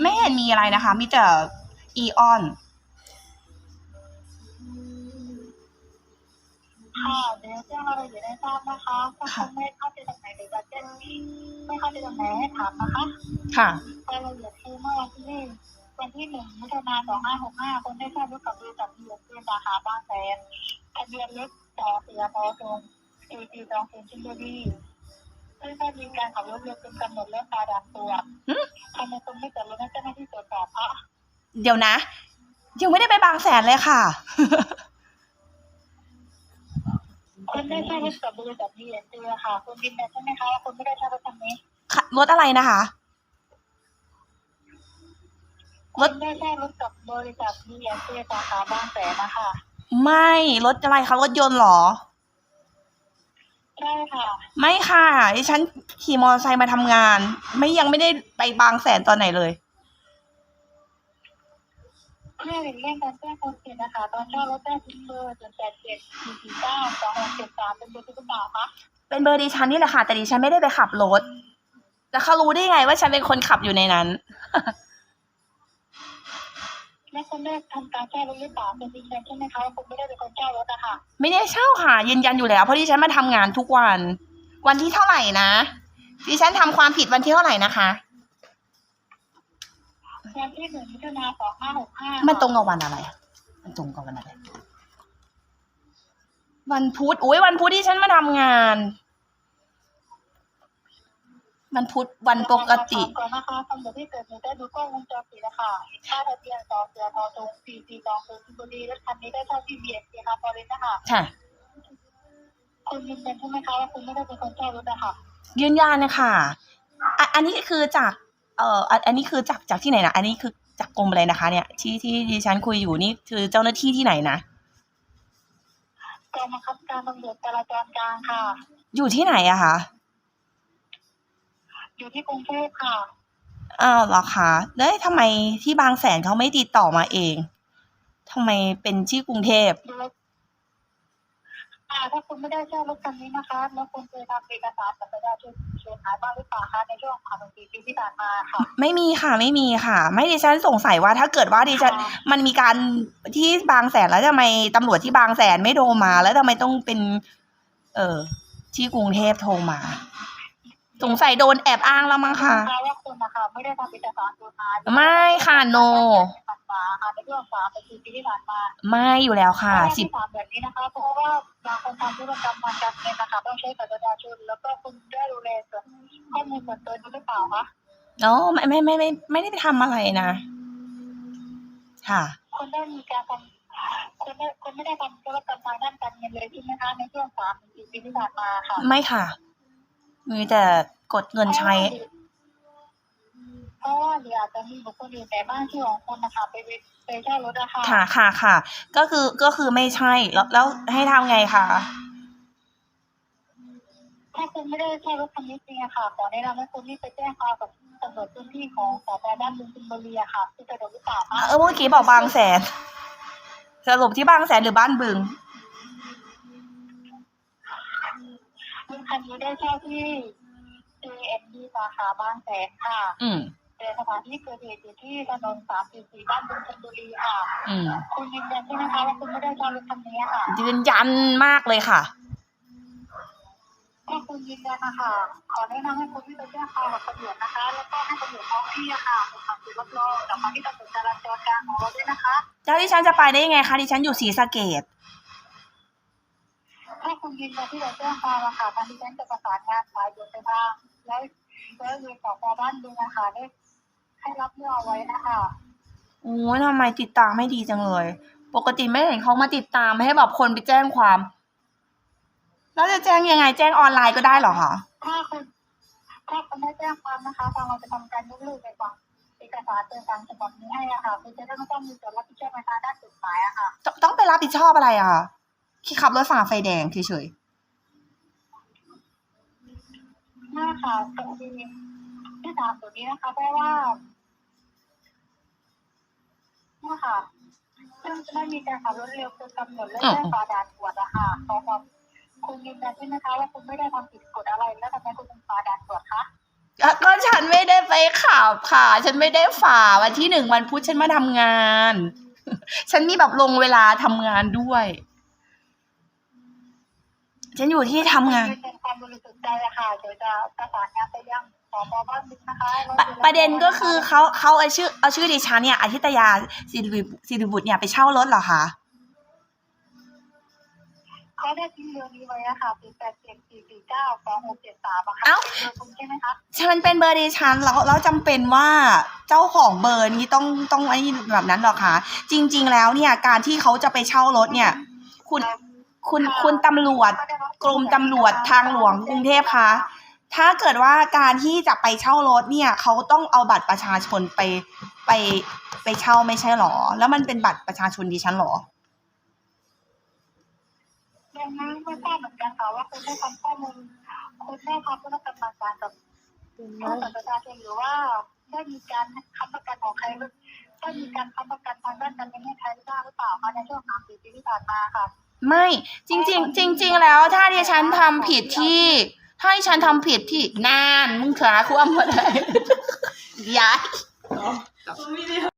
ไม่เห็นมีอะไรนะคะ มีแต่อีออนค่ะเดี๋ยวแจ้งรายละเอียดให้ทราบนะคะถ้าคุณไม่เข้าใจตรงไหนหรือจะแจ้งไม่เข้าใจตรงไหนให้ถามนะคะค่ะรายละเอียดคือเมื่อวันที่วันที่หนึ่งมิถุนายนสองห้าหกห้าคนได้เข้ารถกับบริษัทเบียร์เป็นสาขาบางแสนทะเบียนรถต่อเสือพอตรงเอจีสองศูนย์ชินบุรี ซึ่งได้มีการขับรถเร็วเกินกำหนดและตาด่านตรวจหึ ทำไมคุณไม่จอดรถให้เจ้าหน้าที่ตรวจสอบคะเดี๋ยวนะ ยังไม่ได้ไปบางแสนเลยค่ะ คุณได้เช่ารถกับบริษัทเบียร์เค่ะ คุณยืนยันใช่ไหมคะว่าคุณไม่ได้เช่ารถคันนี้ค่ะรถอะไรนะคะรถคุณได้เช่ารถกับบริษัทเบียร์สาขาบางแสนนะคะไม่รถอะไรคะรถยนต์เหรอ ใช่ค่ะ ไม่ค่ะดิฉันขี่มอเตอร์ไซค์มาทำงาน ไม่ยังไม่ได้ไปบางแสนตอนไหนเลยเพื่อหลีกเลี่ยงการแจ้งคนผิดนะคะ ตอนเช่ารถได้ทิ้งเบอร์ศูนย์แปดเจ็ดสี่สี่เก้าสองหกเจ็ดสามเป็นเบอร์ที่คุณบ่าวคะเป็นเบอร์ดิฉันนี่แหละค่ะ แต่ดิฉันไม่ได้ไปขับรถ แล้วเขารู้ได้ไงว่าฉันเป็นคนขับอยู่ในนั้น และคุณได้ทำการเช่ารถหรือเปล่าเป็นจริงใช่ไหมคะว่าคุณไม่ได้เป็นคนเช่ารถอะค่ะ ไม่ได้เช่าค่ะ ยืนยันอยู่แล้วเพราะดิฉันมาทำงานทุกวัน วันที่เท่าไหร่นะดิฉันทำความผิดวันที่เท่าไหร่นะคะวันที่หนึ่งมิถุนาสองห้าหกห้ามันตรงกับวันอะไรมันตรงกับวันอะไรวันพุธอุ้ยวันพุธที่ฉันมาทำงาน วันพุธวันปกติ ก่อนนะคะตำรวจที่เกิดเหตุได้ดูกล้องวงจรปิดนะคะค่าทะเบียนสองเสือพอตรงสี่สี่สองศูนย์สิงห์บุรีรถคันนี้ได้เช่าที่เบียร์ค่ะพอเลยนะคะค่ะ คุณยืนยันใช่ไหมคะว่าคุณไม่ได้เป็นคนเช่ารถอะค่ะยืนยันนะคะอะอันนี้คือจากเอ่ออันอันนี้คือจากจากที่ไหนนะอันนี้คือจากกรมอะไรนะคะ เนี่ยที่ที่ดิฉันคุยอยู่นี่คือเจ้าหน้าที่ที่ไหนนะกองบังคับการตำรวจจราจรกลางค่ะ อยู่ที่ไหนอะคะ อยู่ที่กรุงเทพค่ะ อ้าวเหรอคะแล้วทำไมที่บางแสนเขาไม่ติดต่อมาเองทำไมเป็นที่กรุงเทพ ดูอ่าถ้าคุณไม่ได้เช่ารถคันนี้นะคะ แล้วคุณเคยทำเอกสารบัตรประชาชนเสียหายบ้างหรือเปล่าคะในช่วงผ่านปีปีที่ผ่านมาค่ะ ไม่มีค่ะไม่มีค่ะ ไม่ดิฉันสงสัยว่าถ้าเกิดว่าดิฉันค่ะมันมีการที่บางแสนแล้วทำไมตำรวจที่บางแสนไม่โทรมา แล้วทำไมต้องเป็น เออที่กรุงเทพโทรมา สงสัยโดนแอบอ้างแล้วมั้งค่ะเพราะว่าคุณนะคะไม่ได้ทำเอกสารตัวมาไม่ค่ะ no ผ่านมาค่ะในช่วงสามปีปีที่ผ่านมาไม่อยู่แล้วค่ะเพราว่าสิบ ที่ถามแบบนี้นะคะ เพราะว่าบางคนทำธุรกรรมทางการเงินนะคะต้องใช้บัตรประชาชนแล้วก็คุณได้ดูแลส่วนข้อมูลส่วนตัวด้วยหรือเปล่าคะเนาะไม่ไม่ไม่ไม่ไม่ได้ไปทำอะไรนะ ค่ะ คุณได้มีการทำคุณได้คุณไม่ได้ทำธุรกรรมทางด้านการเงินเลยใช่ไหมคะในช่วงสามถึงสี่ปีที่ผ่านมาค่ะ ไม่ค่ะ มีแต่กดเงินใช้เพราะว่าหรืออาจจะมีบุคคลอื่นแต่บ้านที่ของคุณนะคะไปไปเช่ารถอะค่ะค่ะค่ะค่ะ ก็คือก็คือไม่ใช่แล้วแล้วให้ทำไงคะถ้าคุณไม่ได้เช่ารถคันนี้จริงอะค่ะขอแนะนำให้คุณรีบไปแจ้งความกับตำรวจพื้นที่ของสพบ้านบึงชลบุรีอะค่ะที่จะโดนหรือเปล่าคะเออเมื่อกี้บอกบางแสน สรุปที่บางแสนหรือบ้านบึง รถคันนี้ได้เช่าที่ JND สาขาบางแสนค่ะ อืม แต่สถานที่เกิดเหตุอยู่ที่ถนนสามสี่สี่บ้านบึงชลบุรีค่ะ อืม คุณยืนยันใช่ไหมคะว่าคุณไม่ได้เช่ารถคันนี้ค่ะยืนยันมากเลยค่ะ ถ้าคุณยืนยันนะคะขอแนะนำให้คุณที่ไปแจ้งความกับตำรวจนะคะ แล้วก็ให้ตำรวจท้องที่อะค่ะเป็นคำสืบรับรองกับมาที่ตำรวจจราจรกลางของเราด้วยนะคะ แล้วดิฉันจะไปได้ยังไงคะดิฉันอยู่ศรีสะเกด ถ้าคุณยืนยันที่เราแจ้งความอะค่ะทางดิฉันจะประสานงานสายด่วนไปทางแล้วแล้วเรียนต่อพอบ้านดูนะคะได้ให้รับเรื่องเอาไว้นะคะโอ้ยทำไมติดตามไม่ดีจังเลย ปกติไม่เห็นเขามาติดตามให้แบบคนไปแจ้งความ แล้วจะแจ้งยังไง แจ้งออนไลน์ก็ได้เหรอคะถ้าคุณถ้าคุณได้แจ้งความนะคะทางเราจะทำการยกเลิกในฝั่งเอกสารเดินทางฉบับนี้ให้อะค่ะคุณจะได้ไม่ต้องมีส่วนรับผิดชอบในทางด้านกฎหมายอะค่ะตต้องไปรับผิดชอบอะไรอะคะ ที่ขับรถฝ่าไฟแดงเฉยหน้าค่ะตรงนี้ที่ถามตัวนี้นะคะ เพราะว่าเนี่ยค่ะซึ่งจะไม่มีการขับรถเร็วเกินกำหนดและแจ้งฝ่าด่านตรวจอะค่ะขอความคุณยืนยันใช่ไหมคะ ว่าคุณไม่ได้ทำผิดกฎอะไรแล้วทำไมคุณถึงฝ่าด่านตรวจคะๆก็ก็ฉันไม่ได้ไปขับค่ะ ฉันไม่ได้ฝ่าวันที่หนึ่งวันพุธฉันมาทำงาน ฉันมีแบบลงเวลาทำงานด้วย ฉันอยู่ที่ทำงาน เป็นความบริสุทธิ์ใจอะค่ะเดี๋ยวจะประสานงานไปยังสพบ้านบึงนะคะปะประเด็นก็คือเขาเขาเอาชื่อเอาชื่อดิฉันเนี่ยอาทิตยาสิริบุสิริบุตรเนี่ยไปเช่ารถเหรอคะเขาได้ทิ้งเบอร์นี้ไว้อะค่ะเป็นแปดเจ็ดสี่สี่เก้าสองหกเจ็ดสามอะค่ะเอ้าเบอร์คุณใช่ไหมคะฉันเป็นเบอร์ดิฉันแล้วแล้วจำเป็นว่าเจ้าของเบอร์นี้ต้องต้องไอ้นี่แบบนั้นเหรอคะจริง ๆ แล้วเนี่ยการที่เขาจะไปเช่ารถเนี่ย คุณ คุณคุณตำรวจกรมตำรวจทางหลวงกรุงเทพคะถ้าเกิดว่าการที่จะไปเช่ารถเนี่ยเขาต้องเอาบัตรประชาชนไปไปไปเช่าไม่ใช่หรอ แล้วมันเป็นบัตรประชาชนดิฉันหรอยังไม่ไม่ทราบเหมือนกันค่ะว่าคุณได้ทำข้อมูลคุณได้ทำธุรกรรมต่างๆกับบัตรประชาชนหรือว่าได้มีการค้ำประกันของใครหรือได้มีการค้ำประกันทางด้านการเงินให้ใครหรือเปล่าคะในช่วงสามสี่ปีที่ผ่านมาค่ะ ไม่จริง ๆ จริง ๆ แล้วถ้าดิฉันทำผิดที่ถ้าดิฉันทำผิดที่นานมึงขาความหมดเลยย้าย ไม่ได้ท